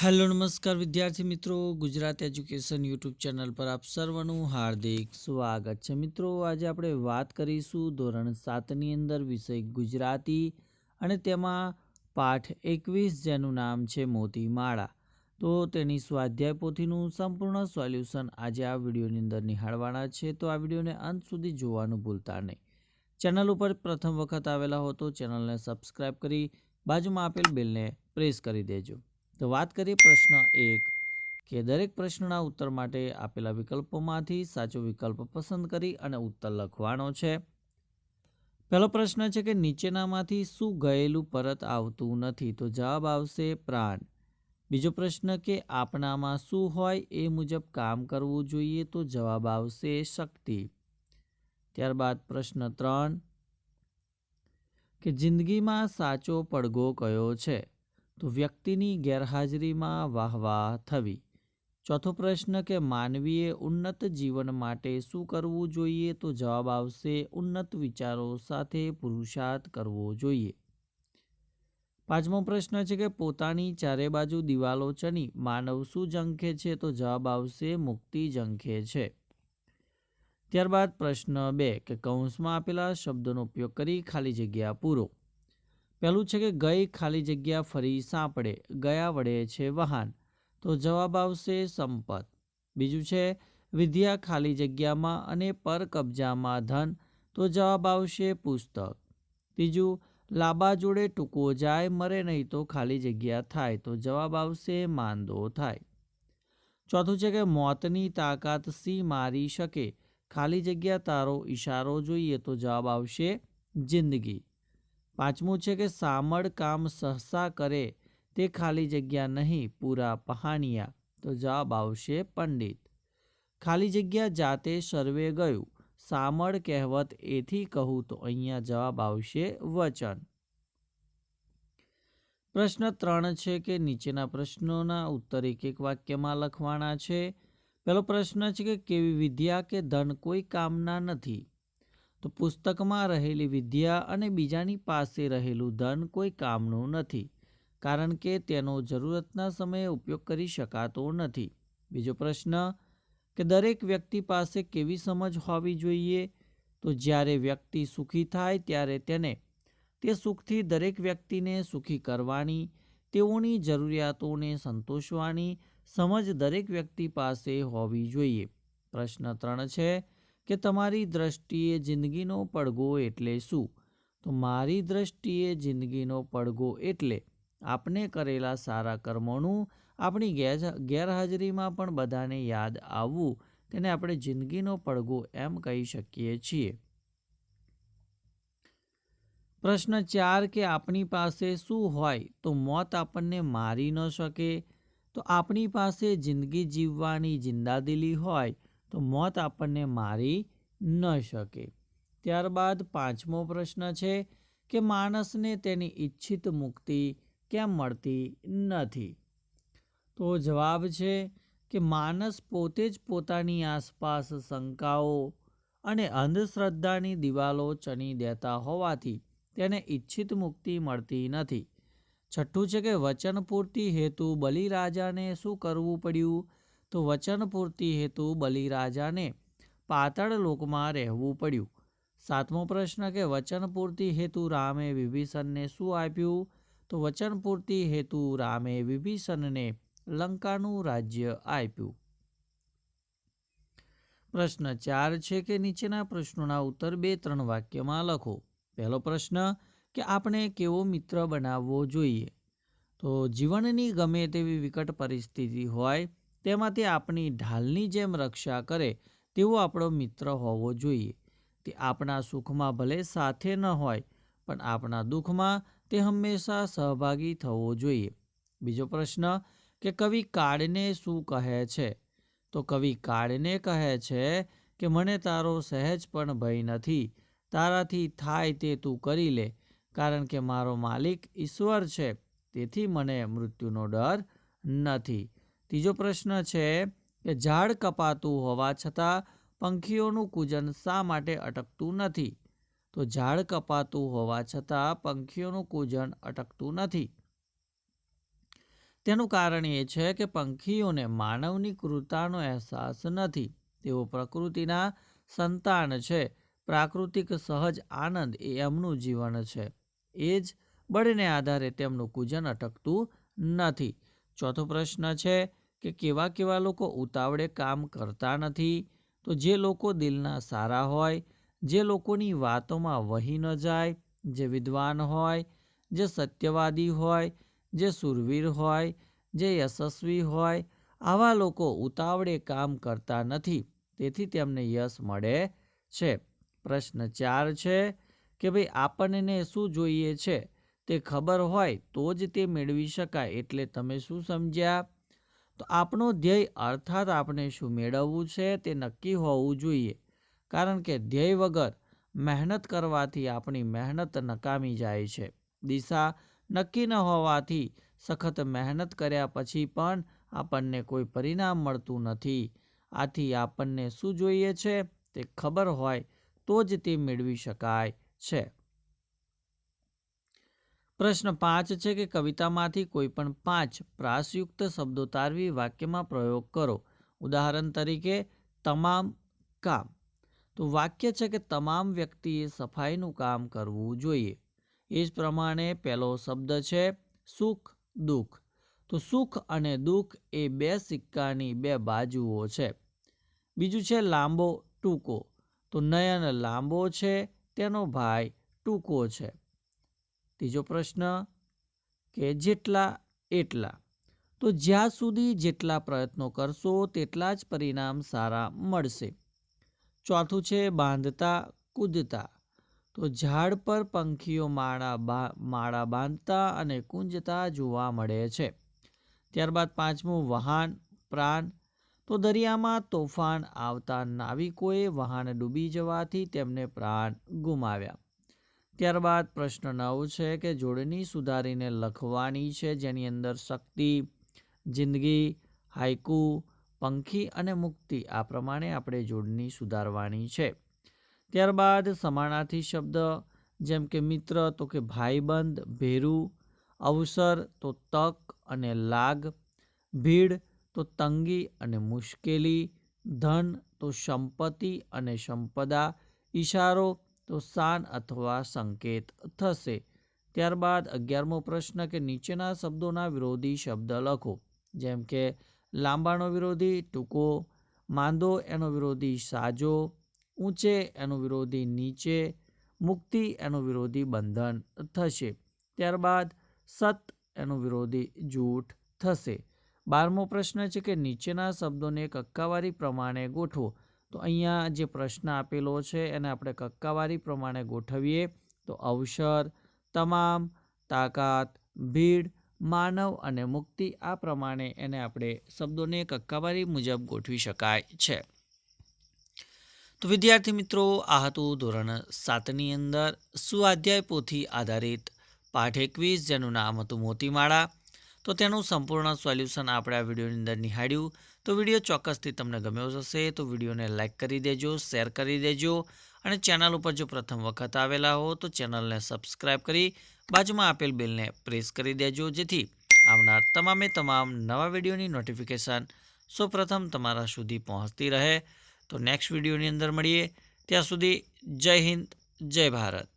Hello, નમસ્કાર વિદ્યાર્થી મિત્રો. ગુજરાત એજ્યુકેશન યુટ્યુબ ચેનલ પર આપ સર્વનું હાર્દિક સ્વાગત છે. મિત્રો, આજે આપણે વાત કરીશું ધોરણ સાતની અંદર વિષય ગુજરાતી અને તેમાં પાઠ એકવીસ, જેનું નામ છે મોતીમાળા. તો તેની સ્વાધ્યાય પોથીનું સંપૂર્ણ સોલ્યુશન આજે આ વિડીયોની અંદર નિહાળવાના છે. તો આ વિડીયોને અંત સુધી જોવાનું ભૂલતા નહીં. ચેનલ ઉપર પ્રથમ વખત આવેલા હો તો ચેનલને સબસ્ક્રાઈબ કરી બાજુમાં આપેલ બેલને પ્રેસ કરી દેજો. તો વાત કરીએ પ્રશ્ન એક, કે દરેક પ્રશ્નના ઉત્તર માટે આપેલા વિકલ્પોમાંથી સાચો વિકલ્પ પસંદ કરી અને ઉત્તર લખવાનો છે. પહેલો પ્રશ્ન છે કે નીચેનામાંથી શું ગયેલું પરત આવતું નથી? તો જવાબ આવશે પ્રાણ. બીજો પ્રશ્ન કે આપણામાં શું હોય એ મુજબ કામ કરવું જોઈએ તો જવાબ આવશે શક્તિ. ત્યારબાદ પ્રશ્ન ત્રણ, કે જિંદગીમાં સાચો પડઘો કયો છે? તો વ્યક્તિની ગેરહાજરીમાં વાહવાહ થવી. ચોથો પ્રશ્ન કે માનવીએ ઉન્નત જીવન માટે શું કરવું જોઈએ તો જવાબ આવશે ઉન્નત વિચારો સાથે પુરુષાર્થ કરવો જોઈએ. પાંચમો પ્રશ્ન છે કે પોતાની ચારે બાજુ દિવાલો ચની, માનવ શું ઝંખે છે તો જવાબ આવશે મુક્તિ ઝંખે છે. ત્યારબાદ પ્રશ્ન બે કે કૌંસમાં આપેલા શબ્દોનો ઉપયોગ કરી ખાલી જગ્યા પૂરો. પહેલું છે કે ગઈ ખાલી જગ્યા ફરી સાંપડે, ગયા વડે છે વાહન તો જવાબ આવશે સંપત. બીજું છે, વિદ્યા ખાલી જગ્યામાં અને પર કબજામાં ધન. તો જવાબ આવશે પુસ્તક. ત્રીજું, લાંબા જોડે ટૂંકો જાય, મરે નહીં તો ખાલી જગ્યા થાય. તો જવાબ આવશે માંદો થાય. ચોથું છે કે મોતની તાકાત સી મારી શકે? ખાલી જગ્યા તારો ઈશારો જોઈએ તો જવાબ આવશે જિંદગી. પાંચમું છે કે સામળ કામ સહસા કરે, તે ખાલી જગ્યા નહીં, પૂરા પહાણિયા. તો જવાબ આવશે પંડિત. ખાલી જગ્યા જાતે સર્વે ગયું. સામળ કહેવત એથી કહું તો અહીંયા જવાબ આવશે વચન. પ્રશ્ન ત્રણ છે કે નીચેના પ્રશ્નોના ઉત્તર એક એક વાક્યમાં લખવાના છે. પહેલો પ્રશ્ન છે કે કેવી વિદ્યા કે ધન કોઈ કામના નથી. તો પુસ્તકમાં રહેલી વિદ્યા અને બીજાની પાસે રહેલું ધન કોઈ કામનું નથી, કારણ કે તેનો જરૂરતના સમયે ઉપયોગ કરી શકાતો નથી. બીજો પ્રશ્ન, કે દરેક વ્યક્તિ પાસે કેવી સમજ હોવી જોઈએ? તો જ્યારે વ્યક્તિ સુખી થાય ત્યારે તેને, તે સુખથી દરેક વ્યક્તિને સુખી કરવાની, તેઓની જરૂરિયાતોને સંતોષવાની સમજ દરેક વ્યક્તિ પાસે હોવી જોઈએ. પ્રશ્ન ત્રણ છે કે તમારી દ્રષ્ટિએ જિંદગીનો પડઘો એટલે શું? તો મારી દ્રષ્ટિએ જિંદગીનો પડઘો એટલે આપણે કરેલા સારા કર્મોનું આપણી ગેરહાજરીમાં પણ બધાને યાદ આવવું, તેને આપણે જિંદગીનો પડઘો એમ કહી શકીએ છીએ. પ્રશ્ન ચાર કે આપણી પાસે શું હોય? તો મોત આપણને મારી ન શકે. તો આપણી પાસે જિંદગી જીવવાની જિંદાદિલી હોય તો મોત આપણને મારી ન શકે. ત્યારબાદ પાંચમો પ્રશ્ન છે કે માણસને તેની ઈચ્છિત મુક્તિ કેમ મળતી નથી? તો જવાબ છે કે માણસ પોતે જ પોતાની આસપાસ શંકાઓ અને અંધશ્રદ્ધાની દિવાલો ચણી દેતા હોવાથી તેને ઈચ્છિત મુક્તિ મળતી નથી. છઠ્ઠું છે કે વચન પૂર્તિ હેતુ બલિરાજાને શું કરવું પડ્યું? તો વચનપૂર્તિ હેતુ બલિરાજાને પાતળ લોકમાં રહેવું પડ્યું. સાતમો પ્રશ્ન કે વચનપૂર્તિ હેતુ રામે વિભીષણને શું આપ્યું? તો વચનપૂર્તિ હેતુ રામે વિભીષણને લંકાનું રાજ્ય આપ્યું. પ્રશ્ન ચાર છે કે નીચેના પ્રશ્નોના ઉત્તર બે ત્રણ વાક્યમાં લખો. પહેલો પ્રશ્ન કે આપણે કેવો મિત્ર બનાવવો જોઈએ? તો જીવનની ગમે તેવી વિકટ પરિસ્થિતિ હોય તેમાંથી આપણી ઢાલની જેમ રક્ષા કરે તેવો આપણો મિત્ર હોવો જોઈએ. તે આપણા સુખમાં ભલે સાથે ન હોય, પણ આપણા દુઃખમાં તે હંમેશા સહભાગી થવો જોઈએ. બીજો પ્રશ્ન કે કવિ કાળને શું કહે છે? તો કવિ કાળને કહે છે કે, મને તારો સહેજ પણ ભય નથી. તારાથી થાય તે તું કરી લે, કારણ કે મારો માલિક ઈશ્વર છે. તેથી મને મૃત્યુનો ડર નથી. ત્રીજો પ્રશ્ન છે કે ઝાડ કપાતું હોવા છતાં પંખીઓનું કૂજન શા માટે અટકતું નથી? તો ઝાડ કપાતું હોવા છતાં પંખીઓનું કૂજન અટકતું નથી. તેનું કારણ એ છે કે પંખીઓને માનવની ક્રૂરતાનો અહેસાસ નથી. તેઓ પ્રકૃતિના સંતાન છે. પ્રાકૃતિક સહજ આનંદ એ એમનું જીવન છે. એ જ બળને આધારે તેમનું કૂજન અટકતું નથી. ચોથો પ્રશ્ન છે કે કેવા કેવા લોકો ઉતાવળે કામ કરતા નથી, તો જે લોકો દિલના સારા હોય, જે લોકોની વાતોમાં વહી ન જાય, જે વિદ્વાન હોય, જે સત્યવાદી હોય, જે સુરવીર હોય, જે યશસ્વી હોય, આવા લોકો ઉતાવળે કામ કરતા નથી, તેથી તેમને યશ મળે છે. પ્રશ્ન ચાર છે કે ભાઈ આપણને શું જોઈએ છે? તે ખબર હોય તો જ તે મેળવી શકાય, એટલે તમે શું સમજ્યા? તો આપણો ધ્યેય અર્થાત આપણે શું મેળવવું છે તે નક્કી હોવું જોઈએ. કારણ કે ધ્યેય વગર મહેનત કરવાથી આપણી મહેનત નકામી જાય છે. દિશા નક્કી ન હોવાથી સખત મહેનત કર્યા પછી પણ આપણને કોઈ પરિણામ મળતું નથી. આથી આપણને શું જોઈએ છે તે ખબર હોય તો જ તે મેળવી શકાય છે. પ્રશ્ન પાંચ છે કે કવિતામાંથી કોઈ પણ પાંચ પ્રાસયુક્ત શબ્દો તારવી વાક્યમાં પ્રયોગ કરો. ઉદાહરણ તરીકે, તમામ કામ. તો વાક્ય છે કે તમામ વ્યક્તિએ સફાઈનું કામ કરવું જોઈએ. એ જ પ્રમાણે પહેલો શબ્દ છે, સુખ, દુઃખ. તો સુખ અને દુઃખ એ બે સિક્કાની બે બાજુઓ છે. બીજું છે, લાંબો ટૂંકો. તો નયન લાંબો છે, તેનો ભાઈ ટૂંકો છે. ત્રીજો પ્રશ્ન કે જેટલા એટલા. તો જ્યાં સુધી જેટલા પ્રયત્નો કરશો તેટલા જ પરિણામ સારા મળશે. ચોથું છે બાંધતા, કૂદતા. તો ઝાડ પર પંખીઓ માળા માળા બાંધતા અને કૂંજતા જોવા મળે છે. ત્યારબાદ પાંચમું, વહાણ, પ્રાણ. તો દરિયામાં તોફાન આવતા નાવિકોએ વહાણ ડૂબી જવાથી તેમને પ્રાણ ગુમાવ્યા. ત્યારબાદ પ્રશ્ન નવ છે કે જોડણી સુધારીને લખવાની છે જેની અંદર શક્તિ, જિંદગી હાઈકુ પંખી અને મુક્તિ આ પ્રમાણે આપણે જોડણી સુધારવાની છે. ત્યારબાદ સમાનાર્થી શબ્દ જેમ કે મિત્ર તો કે ભાઈબંધ, ભેરું, અવસર તો તક અને લાગ, ભીડ તો તંગી અને મુશ્કેલી, ધન તો સંપત્તિ અને સંપદા, ઈશારો તો શાન અથવા સંકેત થશે. ત્યારબાદ અગિયારમો પ્રશ્ન કે નીચેના શબ્દોના વિરોધી શબ્દ લખો. જેમ કે, લાંબાનો વિરોધી, ટૂંકો, માંદો એનો વિરોધી, સાજો, ઊંચે એનો વિરોધી, નીચે, મુક્તિ એનો વિરોધી, બંધન થશે. ત્યારબાદ સત એનો વિરોધી, જૂઠ થશે. બારમો પ્રશ્ન છે કે નીચેના શબ્દોને કક્કાવારી પ્રમાણે ગોઠવો. તો અહીંયા જે પ્રશ્ન આપેલો છે એને આપણે કક્કાવારી પ્રમાણે ગોઠવીએ. તો અવસર, તમામ, તાકાત, ભીડ, માનવ અને મુક્તિ આ પ્રમાણે એને આપણે શબ્દોને કક્કાવારી મુજબ ગોઠવી શકાય છે. તો વિદ્યાર્થી મિત્રો, આ હતું ધોરણ સાતની અંદર સ્વાધ્યાય પોથી આધારિત પાઠ એકવીસ, જેનું નામ હતું મોતીમાળા. તો તેનું સંપૂર્ણ સોલ્યુશન આપણે આ વિડીયોની અંદર નિહાળ્યું. તો વીડિયો ચોક્કસથી તમને ગમ્યો હશે, તો વિડીયોને લાઇક કરી દેજો, શેર કરી દેજો અને ચેનલ ઉપર જો પ્રથમ વખત આવેલા હો, તો ચેનલને સબસ્ક્રાઈબ કરી બાજુમાં આપેલ બેલને પ્રેસ કરી દેજો, જેથી આવનાર તમામે તમામ નવા વિડીયોની નોટિફિકેશન સૌપ્રથમ તમારા સુધી પહોંચતી રહે. તો નેક્સ્ટ વિડીયોની અંદર મળીએ. ત્યાં સુધી જય હિન્દ, જય ભારત.